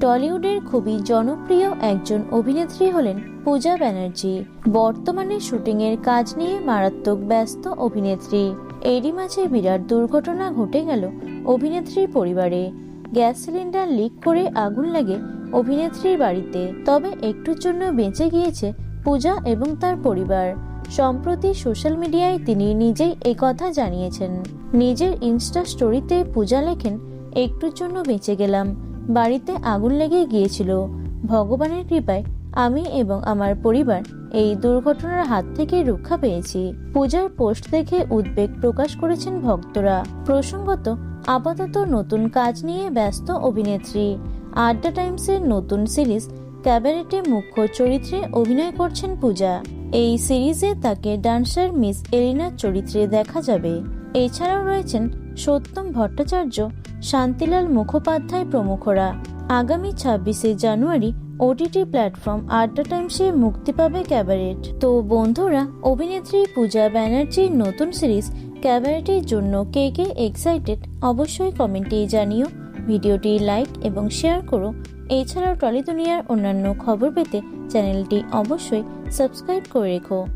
টলিউডের খুবই জনপ্রিয় একজন অভিনেত্রী হলেন পূজা ব্যানার্জি। বর্তমানে শুটিংয়ের কাজ নিয়ে মারাত্মক ব্যস্ত অভিনেত্রী। এরই মাঝে বিরাট দুর্ঘটনা ঘটে গেল অভিনেত্রীর পরিবারে। গ্যাস সিলিন্ডার লিক করে আগুন লাগে অভিনেত্রীর বাড়িতে। তবে একটুর জন্য বেঁচে গিয়েছে পূজা এবং তার পরিবার। সম্প্রতি সোশ্যাল মিডিয়ায় তিনি নিজেই কথা জানিয়েছেন। নিজের ইনস্টা স্টোরিতে পূজা লেখেন, একটুর জন্য বেঁচে গেলাম। বাড়িতে আগুন লেগে গিয়েছিল। ভগবানের কৃপায় আমি এবং আমার পরিবার এই দুর্ঘটনার হাত থেকে রক্ষা পেয়েছি। পূজার পোস্ট দেখে উদ্বেগ প্রকাশ করেছেন ভক্তরা। প্রসঙ্গত, আপাতত নতুন কাজ নিয়ে ব্যস্ত অভিনেত্রী। আড্ডা টাইমসের নতুন সিরিজ ক্যাবারেটে মুখ্য চরিত্রে অভিনয় করছেন পূজা। এই সিরিজে তাকে ডান্সার মিস এলিনার চরিত্রে দেখা যাবে। এছাড়াও রয়েছেন সত্যম ভট্টাচার্য শান্তিলাল মুখোপাধ্যায় প্রমুখরা। আগামী ছাব্বিশে জানুয়ারি ওটিটি প্ল্যাটফর্ম আড্ডা টাইমসে মুক্তি পাবে ক্যাবারেট। তো বন্ধুরা, অভিনেত্রী পূজা ব্যানার্জির নতুন সিরিজ ক্যাবারেটের জন্য কে কে এক্সাইটেড অবশ্যই কমেন্টে জানিও। ভিডিওটি লাইক এবং শেয়ার করো। এছাড়াও টলি দুনিয়ার অন্যান্য খবর পেতে চ্যানেলটি অবশ্যই সাবস্ক্রাইব করে রেখো।